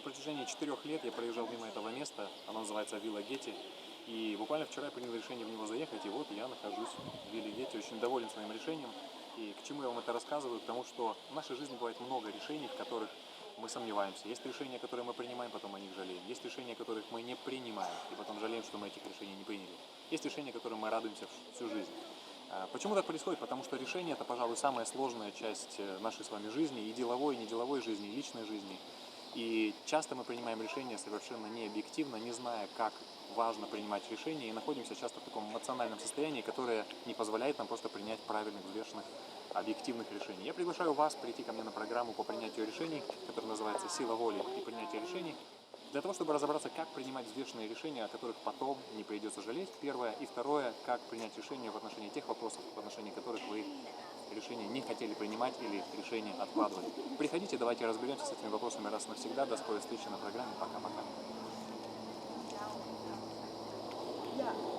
На протяжении четырех лет я проезжал мимо этого места, оно называется Вилла Гетти, и буквально вчера я принял решение в него заехать, и вот я нахожусь в Вилле Гетти, очень доволен своим решением. И к чему я вам это рассказываю? Потому что в нашей жизни бывает много решений, в которых мы сомневаемся. Есть решения, которые мы принимаем, потом о них жалеем. Есть решения, которых мы не принимаем, и потом жалеем, что мы этих решений не приняли. Есть решения, которым мы радуемся всю жизнь. А, Почему так происходит? Потому что решение это, пожалуй, самая сложная часть э, нашей с вами жизни, и деловой, и неделовой жизни, и личной жизни. И часто мы принимаем решения совершенно не объективно, не зная, как важно принимать решения, и находимся часто в таком эмоциональном состоянии, которое не позволяет нам просто принять правильных, взвешенных, объективных решений. Я приглашаю вас прийти ко мне на программу по принятию решений, которая называется «Сила воли и принятие решений», для того, чтобы разобраться, как принимать взвешенные решения, о которых потом не придется жалеть, первое. И второе, как принять решение в отношении тех вопросов, в отношении которых вы решение не хотели принимать или решение откладывали. Приходите, давайте разберемся с этими вопросами раз навсегда. До скорой встречи на программе. Пока-пока.